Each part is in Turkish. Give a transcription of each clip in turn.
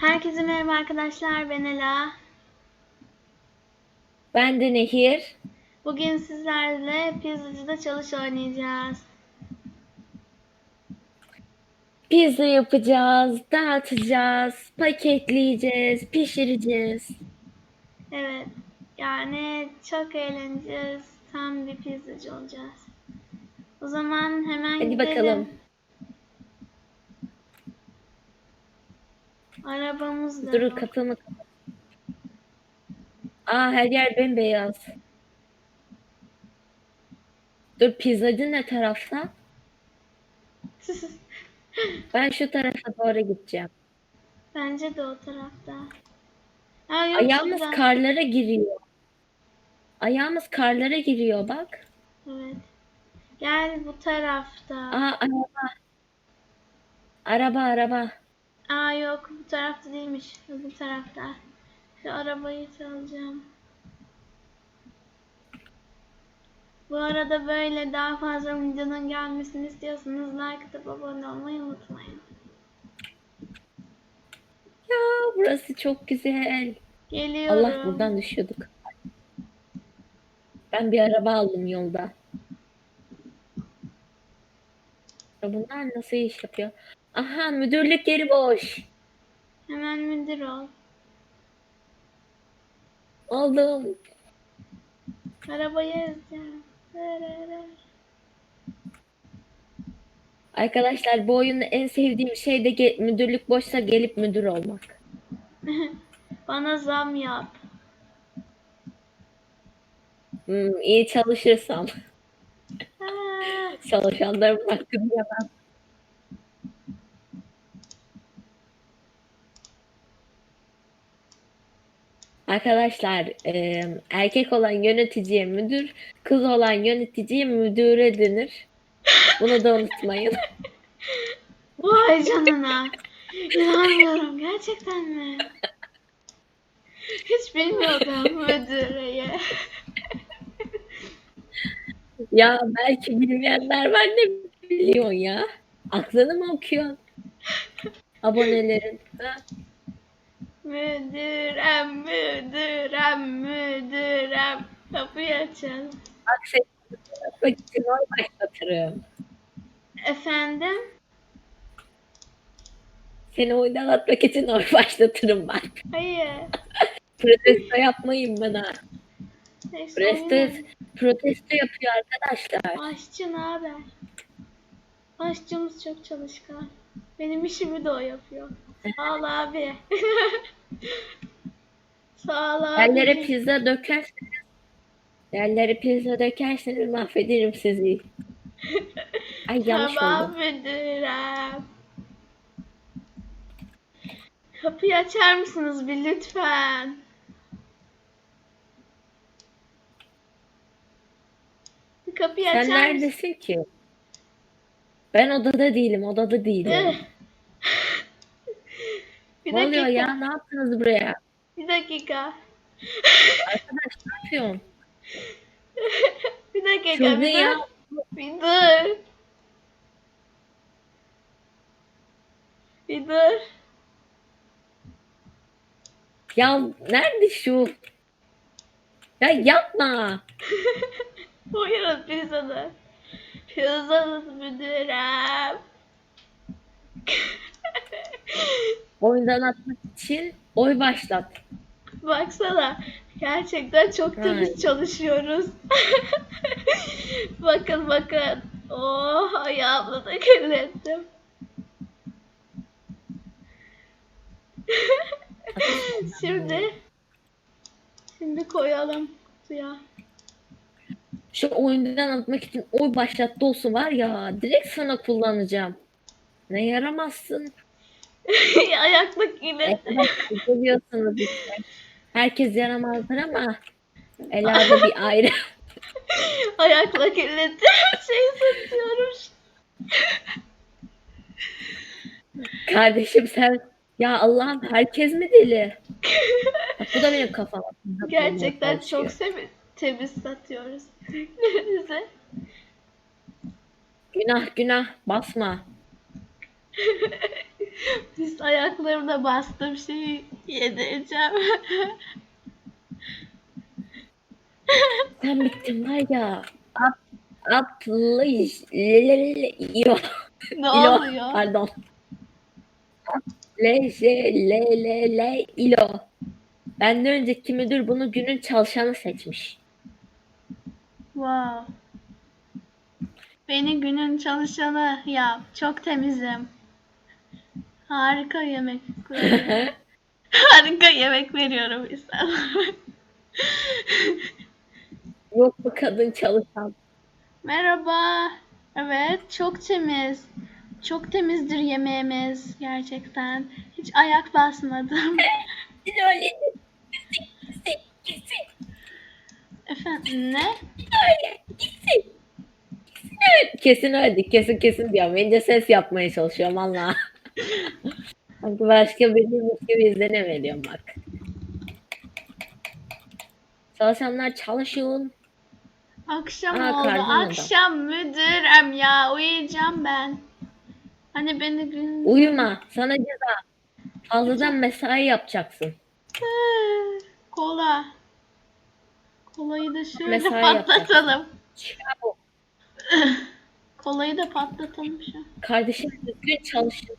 Herkese merhaba arkadaşlar. Ben Ela. Ben de Nehir. Bugün sizlerle pizzacıda çalış oynayacağız. Pizza yapacağız, dağıtacağız, paketleyeceğiz, pişireceğiz. Evet. Yani çok eğleneceğiz. Tam bir pizzacı olacağız. O zaman hemen Hadi gidelim. bakalım. Arabamız da Dur var. kapat. Aa her yer bembeyaz. Dur pizzacı ne tarafta? Ben şu tarafa doğru gideceğim. Bence de o tarafta. Ha, yok, Ayağımız şurada. karlara giriyor. Ayağımız karlara giriyor bak. Evet. Gel bu tarafta. Aa araba. Araba araba. Aa yok bu tarafta değilmiş. Bu tarafta. Şu arabayı çalacağım. Bu arada böyle daha fazla videonun gelmesini istiyorsanız like atıp abone olmayı unutmayın. Ya burası çok güzel. Geliyorum. Allah buradan düşüyorduk. Ben bir araba aldım yolda. Bunlar nasıl iş yapıyor? Aha müdürlük yeri boş. Hemen müdür ol. Aldım. Arabayı ezeceğim. Arkadaşlar bu oyunda en sevdiğim şey de ge- müdürlük boşsa gelip müdür olmak. Bana zam yap. Hmm, iyi çalışırsam. Aa, Çalışanlarımın hakkını yemem. Arkadaşlar e, erkek olan yöneticiye müdür, kız olan yöneticiye müdüre denir. Bunu da unutmayın. Vay canına. İnanmıyorum. Gerçekten mi? Hiç bilmiyordum müdüreye. Ya belki bilmeyenler var ne biliyorsun ya? Aklını mı okuyorsun? Abonelerin. Ha? Müdürem, müdürem, müdürem. Kapıyı açın. Bak seni başlatırım. Efendim? Seni oydan atmak için oy başlatırım bak. Hayır. Protesto yapmayın bana. Neyse, Protesto, protesto yapıyor arkadaşlar. Aşçı ne haber? Aşçımız çok çalışkan. Benim işimi de o yapıyor. Sağ ol abi. Sağ ol abi. Yerlere pizza dökerseniz yerlere pizza dökerseniz mahvederim sizi. Ay yanlış Tamam oldu. müdürem. Kapıyı açar mısınız bir lütfen? Kapıyı Sen açar mısın? neredesin ki? Ben odada değilim, odada değilim. Ne oluyor dakika. ya? Ne yaptınız buraya? Bir dakika. Arkadaş ne yapıyorsun? bir dakika. Çılgın bir ya. dur. Bir dur. Bir dur. Ya nerede şu? Ya yapma. Buyurun pizzanı. Pizzanız müdürem. Oyundan atmak için oy başlat. Baksana. Gerçekten çok temiz Evet. çalışıyoruz. bakın bakın. Oh ayağımı da kirlettim. şimdi şimdi koyalım kutuya. Şu oyundan atmak için oy başlattı olsun var ya direkt sana kullanacağım. Ne yaramazsın. Ayaklık yine. Arkadaşlar görüyorsunuz işte. Herkes yaramazdır ama Ela'da bir ayrı. Ayakla kirlettim. Şey satıyorum. Kardeşim sen ya Allah'ım herkes mi deli? Bak bu da benim kafama. Gerçekten çalışıyor. çok semi- temiz satıyoruz. Ürünlerinizi. Günah günah basma. Pis ayaklarımla bastım şeyi yedireceğim. Sen bittin var ya. At. Yo. ne İlo. oluyor? Pardon. Le, je, le, le, le, ilo. Benden önceki müdür bunu günün çalışanı seçmiş. Wow. Beni günün çalışanı yap. Çok temizim. Harika yemek. Harika yemek veriyorum insanlara. Yok bu kadın çalışan. Merhaba. Evet, çok temiz. Çok temizdir yemeğimiz gerçekten. Hiç ayak basmadım. Efendim ne? Kesin öldü. Kesin kesin diyorum. Bence ses yapmaya çalışıyorum Allah. Sanki başka biriymiş gibi izlenim veriyorum bak. Çalışanlar çalışın. Akşam Aa, oldu. karnım adam. Akşam müdürüm ya. Uyuyacağım ben. Hani beni gün... Uyuma. Sana ceza. Fazladan mesai yapacaksın. Kola. Kolayı da şöyle Mesai patlatalım. Çabuk. Kolayı da patlatalım şu. Kardeşim düzgün çalışın.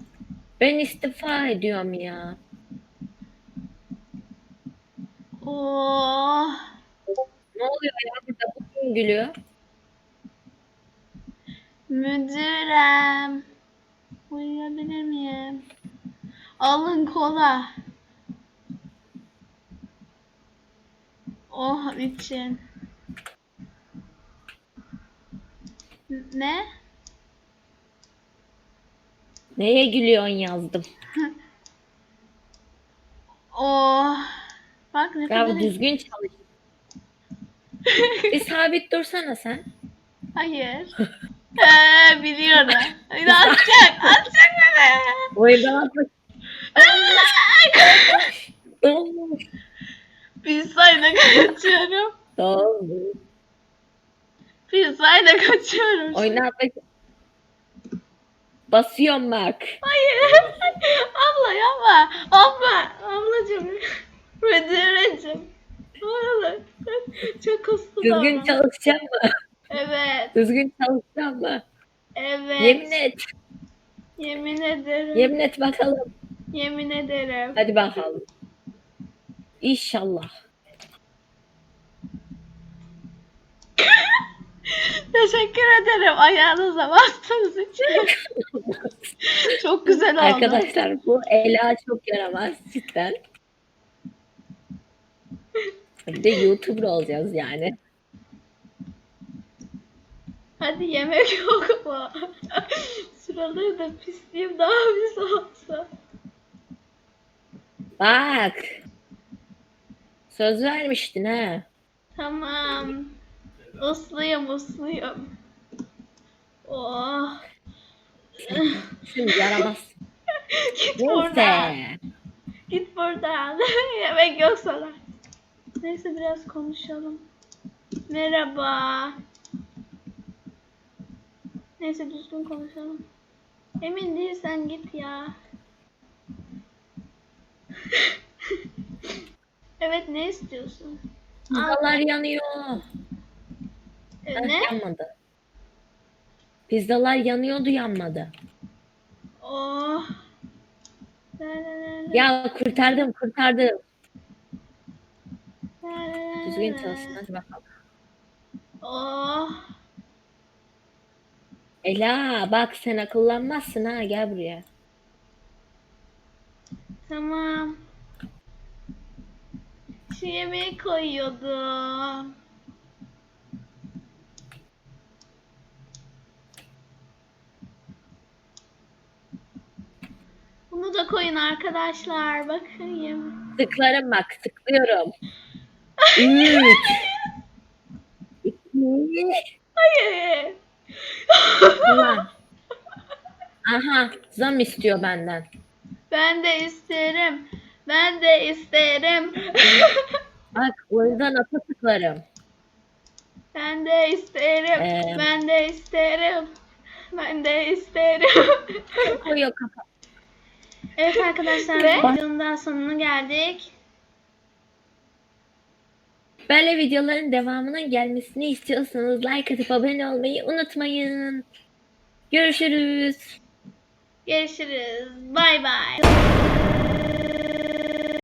Ben istifa ediyorum ya. Oh. Ne oluyor ya burada bu kim gülüyor? Müdürüm. Uyuyabilir miyim? Alın kola. Oh için. Ne? Neye gülüyorsun yazdım. Oh. Bak ne kadar... Ya düzgün çalış. Bir sabit dursana sen. Hayır. Ee, biliyorum. Atacak. Atacak beni. Oyundan atmak. Dolmuş. Pizzayla kaçıyorum. Dolmuş. Pizzayla kaçıyorum. Oyuna atmak. Basıyorum bak. Hayır. Abla yapma. Abla. Ablacığım. Müdüreciğim. Ne olur. Çok hızlı Düzgün çalışacağım mı? Evet. Düzgün çalışacağım mı? Evet. Yemin et. Yemin ederim. Yemin et bakalım. Yemin ederim. Hadi bakalım. İnşallah. Teşekkür ederim ayağınıza bastığınız için. Çok güzel oldu. Arkadaşlar bu Ela çok yaramaz cidden. Bir de YouTuber olacağız yani. Hadi yemek yok mu? Sıraları da pisliğim daha pis olsa. Bak. Söz vermiştin ha. Tamam. Usluyum usluyum. Oh. Şimdi yaramaz. Git buradan. Neyse. Git buradan. yemek yok sana. Neyse biraz konuşalım. Merhaba. Neyse düzgün konuşalım. Emin değilsen git ya. evet ne istiyorsun? Pizzalar yanıyor. Ha, ne? Yanmadı. Pizzalar yanıyordu yanmadı. Oh. La la la la. Ya kurtardım kurtardım. La la la Düzgün la. çalışın hadi bakalım. Oh. Ela bak sen akıllanmazsın ha gel buraya. Tamam. Şu yemeği koyuyordum. Da koyun arkadaşlar. Bakın yemek. Tıklarım bak tıklıyorum. Üç. İki. Hayır. Ulan. Aha zam istiyor benden. Ben de isterim. Ben de isterim. Bak o yüzden ata tıklarım. ben de isterim. Ee, ben de isterim. Ben de isterim. Koyuyor kafa. Evet arkadaşlar Ve- videonun daha sonuna geldik. Böyle videoların devamının gelmesini istiyorsanız like atıp abone olmayı unutmayın. Görüşürüz. Görüşürüz. Bay bay.